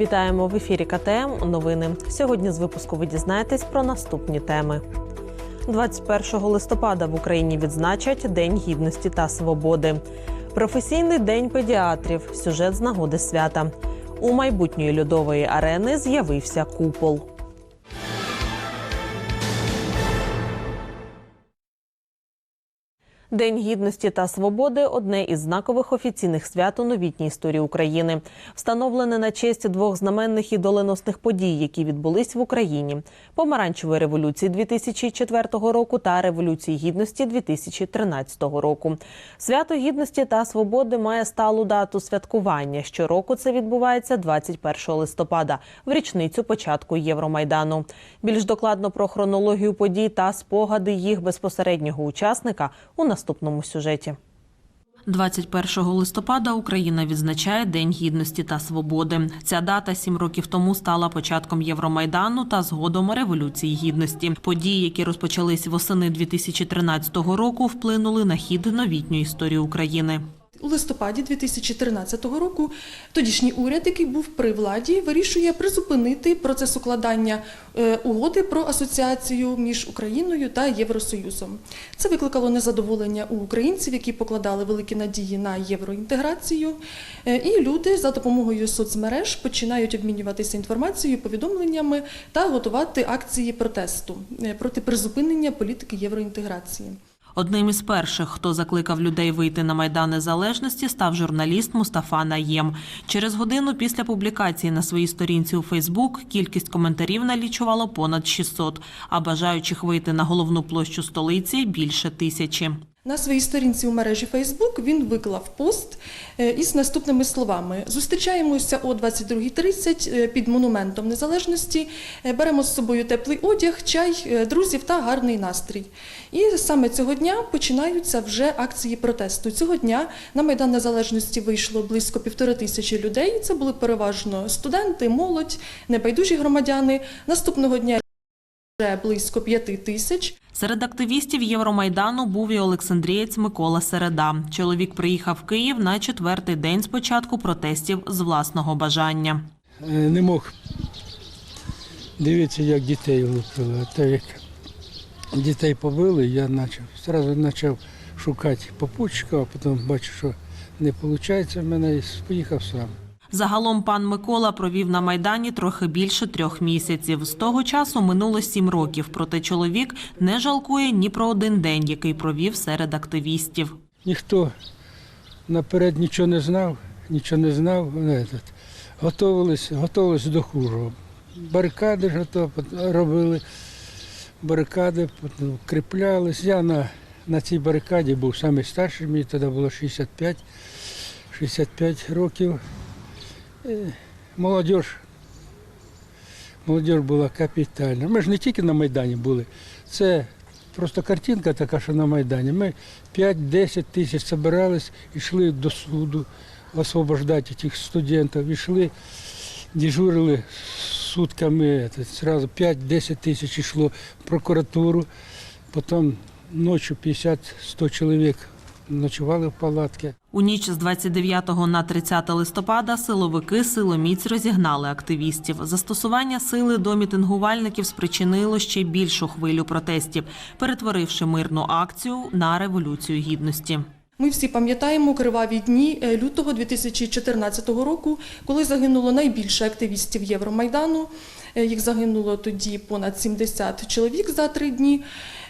Вітаємо в ефірі КТМ. Новини. Сьогодні з випуску ви дізнаєтесь про наступні теми. 21 листопада в Україні відзначать День гідності та свободи. Професійний день педіатрів. Сюжет з нагоди свята. У майбутньої льодової арени з'явився купол. День гідності та свободи одне із знакових офіційних свят у новітній історії України, встановлене на честь двох знаменних і доленосних подій, які відбулись в Україні: помаранчевої революції 2004 року та революції гідності 2013 року. Свято гідності та свободи має сталу дату святкування. Щороку це відбувається 21 листопада, в річницю початку Євромайдану. Більш докладно про хронологію подій та спогади їх безпосереднього учасника у наступному сюжеті. 21 листопада Україна відзначає День гідності та свободи. Ця дата сім років тому стала початком Євромайдану та згодом революції гідності. Події, які розпочались восени 2013 року, вплинули на хід новітньої історії України. У листопаді 2013 року тодішній уряд, який був при владі, вирішує призупинити процес укладання е, угоди про асоціацію між Україною та Євросоюзом. Це викликало незадоволення у українців, які покладали великі надії на євроінтеграцію. Е, І люди за допомогою соцмереж починають обмінюватися інформацією, повідомленнями та готувати акції протесту е, проти призупинення політики євроінтеграції. Одним із перших, хто закликав людей вийти на майдан незалежності, став журналіст Мустафа Наєм. Через годину після публікації на своїй сторінці у Фейсбук кількість коментарів налічувало понад 600, а бажаючих вийти на головну площу столиці більше тисячі. На своїй сторінці у мережі Facebook він виклав пост е, із наступними словами: зустрічаємося о 22.30 е, під монументом незалежності. е, Беремо з собою теплий одяг, чай, друзів та гарний настрій. І саме цього дня починаються вже акції протесту. Цього дня на Майдан Незалежності вийшло близько півтори тисячі людей. Це були переважно студенти, молодь, небайдужі громадяни. Наступного дня вже близько п'яти тисяч. Серед активістів Євромайдану був і Олександрієць Микола Середа. Чоловік приїхав в Київ на четвертий день з початку протестів з власного бажання. Е, не мог дивитися, як дітей лупили. А так як дітей побили, я почав, одразу почав шукати попутчика, а потім бачу, що не виходить в мене і поїхав сам. Загалом пан Микола провів на майдані трохи більше трьох місяців. З того часу минуло сім років. Проте чоловік не жалкує ні про один день, який провів серед активістів. Ніхто наперед нічого не знав, нічого не знав. Ну, этот, Готовились, готовились до хужого. Барикади ж робили, барикади потім кріплялись. Я на, на цій барикаді був найстарший, мені тоді було 65, 65 років. Е, Молодь, молодь була капітальна. Ми ж не тільки на Майдані були. Це просто картинка така, що на Майдані. Ми 5-10 тисяч збирались, йшли до суду освобождати тих студентів. Ішли, дежурили сутками. Це, Зразу 5-10 тисяч йшло в прокуратуру. Потім ночі 50-100 чоловік ночували в палатці. У ніч з 29 на 30 листопада силовики силоміць розігнали активістів. Застосування сили до мітингувальників спричинило ще більшу хвилю протестів, перетворивши мирну акцію на революцію гідності. Ми всі пам'ятаємо криваві дні е, лютого 2014 року, коли загинуло найбільше активістів Євромайдану. Е, Їх загинуло тоді понад 70 чоловік за три дні.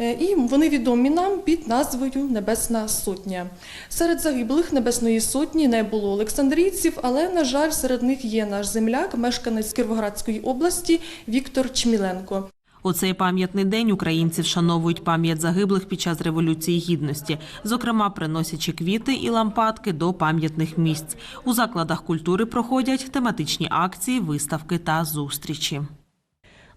Е, І вони відомі нам під назвою Небесна Сотня. Серед загиблих Небесної Сотні не було олександрійців, але, на жаль, серед них є наш земляк, мешканець Кіровоградської області Віктор Чміленко. У цей пам'ятний день українці вшановують пам'ять загиблих під час революції гідності, зокрема приносячи квіти і лампадки до пам'ятних місць. У закладах культури проходять тематичні акції, виставки та зустрічі.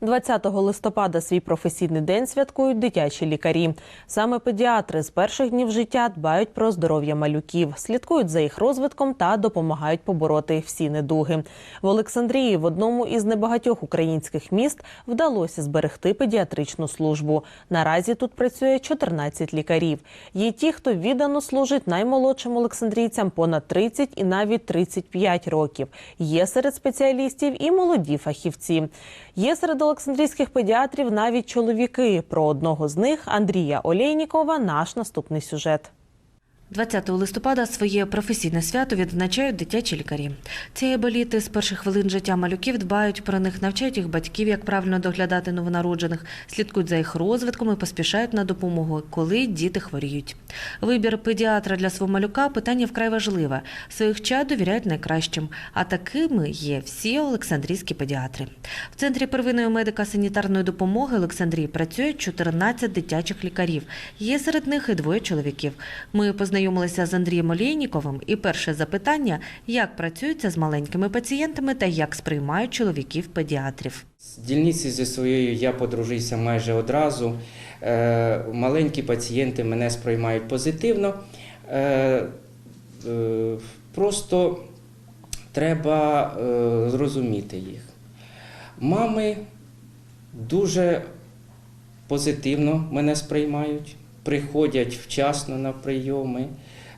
20 листопада свій професійний день святкують дитячі лікарі. Саме педіатри з перших днів життя дбають про здоров'я малюків, слідкують за їх розвитком та допомагають побороти всі недуги. В Олександрії в одному із небагатьох українських міст вдалося зберегти педіатричну службу. Наразі тут працює 14 лікарів. Є ті, хто віддано служить наймолодшим олександрійцям понад 30 і навіть 35 років. Є серед спеціалістів і молоді фахівці. Є серед олександрійських педіатрів навіть чоловіки. Про одного з них Андрія Олейнікова. Наш наступний сюжет. 20 листопада своє професійне свято відзначають дитячі лікарі. Ці еболіти з перших хвилин життя малюків дбають про них, навчають їх батьків, як правильно доглядати новонароджених, слідкують за їх розвитком і поспішають на допомогу, коли діти хворіють. Вибір педіатра для свого малюка питання вкрай важливе. Своїх чад довіряють найкращим, а такими є всі олександрійські педіатри. В центрі первинної медико-санітарної допомоги Олександрії працює 14 дитячих лікарів. Є серед них і двоє чоловіків. Ми познайомилися з Андрієм Олєйніковим, і перше запитання: як працюється з маленькими пацієнтами та як сприймають чоловіків педіатрів. З дільниці зі своєю я подружився майже одразу. Е, Маленькі пацієнти мене сприймають позитивно. Е, е, Просто треба зрозуміти їх. Мами дуже позитивно мене сприймають, приходять вчасно на прийоми,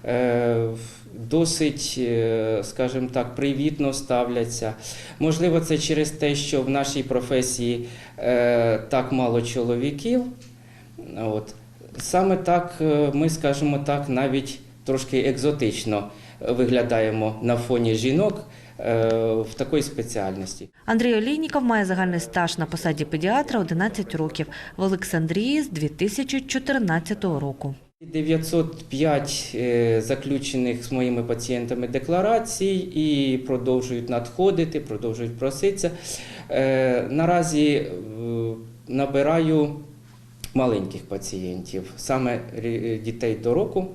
е, досить, е, скажімо так, привітно ставляться. Можливо, це через те, що в нашій професії е, так мало чоловіків. От. Саме так ми, скажімо так, навіть трошки екзотично виглядаємо на фоні жінок в такій спеціальності. Андрій Олійніков має загальний стаж на посаді педіатра 11 років в Олександрії з 2014 року. 905 е, заключених з моїми пацієнтами декларацій і продовжують надходити, продовжують проситися. Е, Наразі е, набираю маленьких пацієнтів, саме дітей до року.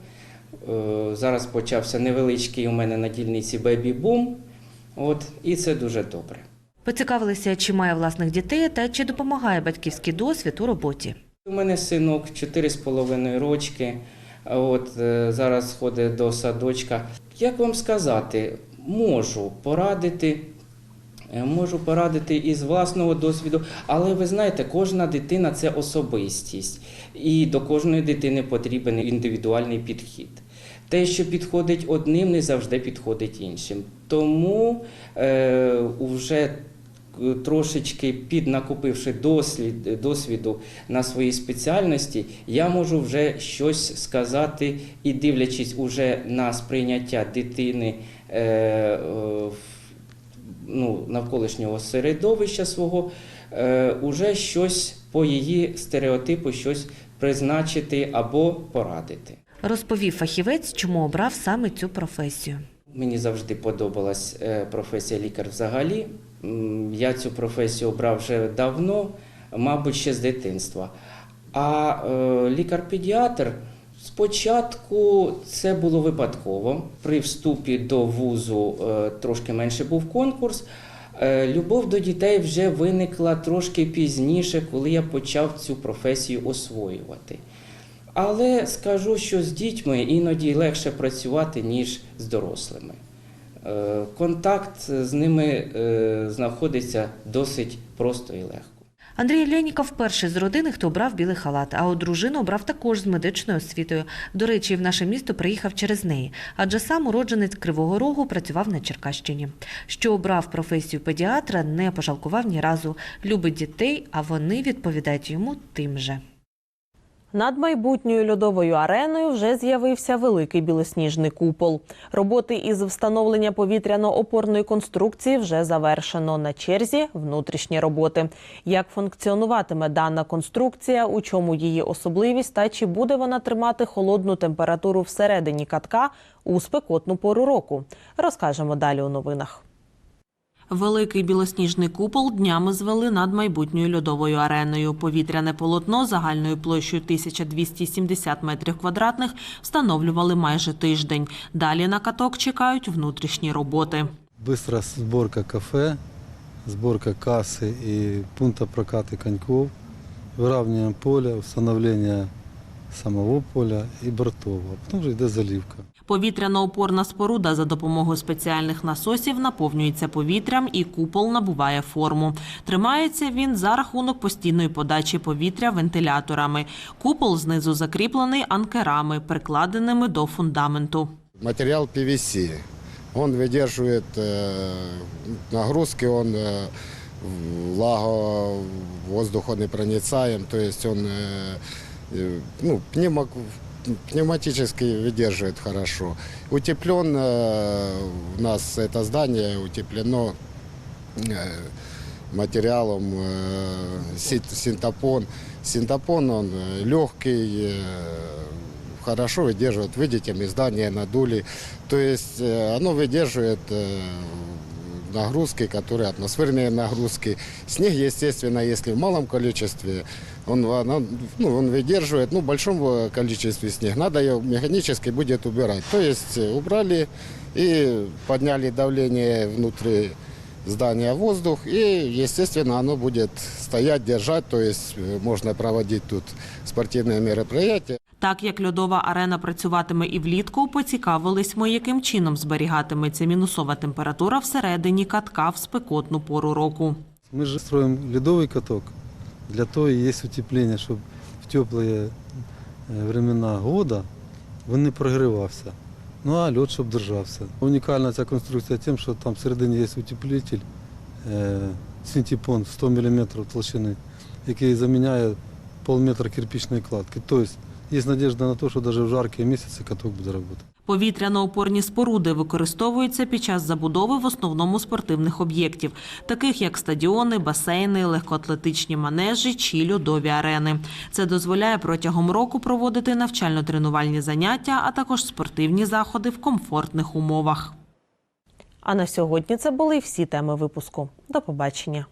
Е, Зараз почався невеличкий у мене на дільниці бебі-бум, от, і це дуже добре. Поцікавилися, чи має власних дітей та чи допомагає батьківський досвід у роботі. У мене синок 4,5 рочки. От е, зараз ходить до садочка. Як вам сказати, можу порадити. е, Можу порадити із власного досвіду, але ви знаєте, кожна дитина це особистість, і до кожної дитини потрібен індивідуальний підхід. Те, що підходить одним, не завжди підходить іншим. Тому е, вже е, трошечки піднакупивши дослід, досвіду на своїй спеціальності, я можу вже щось сказати і дивлячись уже на сприйняття дитини е, е, ну, навколишнього середовища свого, е, уже щось по її стереотипу, щось призначити або порадити. Розповів фахівець, чому обрав саме цю професію. Mені завжди подобалась е, професія лікар взагалі. Я цю професію обрав вже давно, мабуть, ще з дитинства. А е, лікар-педіатр спочатку це було випадково. При вступі до вузу е, трошки менше був конкурс. Любов до дітей вже виникла трошки пізніше, коли я почав цю професію освоювати. Але скажу, що з дітьми іноді легше працювати, ніж з дорослими. Е, Контакт з ними е, знаходиться досить просто і легко. Андрій Леніков перший з родини, хто обрав білий халат, а от дружину обрав також з медичною освітою. До речі, в наше місто приїхав через неї, адже сам уродженець Кривого Рогу працював на Черкащині. Що обрав професію педіатра, не пожалкував ні разу. Любить дітей, а вони відповідають йому тим же. Над майбутньою льодовою ареною вже з'явився великий білосніжний купол. Роботи із встановлення повітряно-опорної конструкції вже завершено. На черзі внутрішні роботи. Як функціонуватиме дана конструкція, у чому її особливість та чи буде вона тримати холодну температуру всередині катка у спекотну пору року, розкажемо далі у новинах. Великий білосніжний купол днями звели над майбутньою льодовою ареною. Повітряне полотно загальною площею 1270 метрів квадратних встановлювали майже тиждень. Далі на каток чекають внутрішні роботи. Быстрая сборка кафе, сборка кассы и пункта проката коньков, выравнивание поля, установление самого поля и бортов, а потом вже йде заливка. Повітряно-опорна споруда за допомогою спеціальних насосів наповнюється повітрям і купол набуває форму. Тримається він за рахунок постійної подачі повітря вентиляторами. Купол знизу закріплений анкерами, прикладеними до фундаменту. Материал PVC. Он выдерживает э, нагрузки, он э, влаго, воздуху непроницаем, то есть он э, э, ну, пневмо- пневматически выдерживает хорошо. Утеплен э, у нас это здание утеплено э, материалом э, синтопон. Синтопон он легкий, хорошо выдерживает. Видите, мы здание надули. То есть оно выдерживает нагрузки, которые атмосферные нагрузки. Снег, естественно, если в малом количестве, он, ну, он выдерживает. Ну, в большом количестве снег надо ее механически будет убирать. То есть э, убрали и подняли давление внутри здания воздух, и, естественно, оно будет стоять, держать, то есть э, можно проводить тут спортивные мероприятия. Так як льодова арена працюватиме і влітку, поцікавились ми, яким чином зберігатиметься мінусова температура всередині катка в спекотну пору року. Мы же строим ледовый каток. Для того и есть утепление, чтобы в теплые э, времена года він не прогрівався. Ну а льод, щоб держався. Унікальна ця конструкція тим, що там всередині є утеплитель, е, синтепон 100 мм толщини, який заміняє полметра кирпичної кладки. Тобто є надіжда на те, що навіть в жаркі місяці каток буде працювати. Повітряно-опорні споруди використовуються під час забудови в основному спортивних об'єктів, таких як стадіони, басейни, легкоатлетичні манежі чи льодові арени. Це дозволяє протягом року проводити навчально-тренувальні заняття, а також спортивні заходи в комфортних умовах. А на сьогодні це були всі теми випуску. До побачення.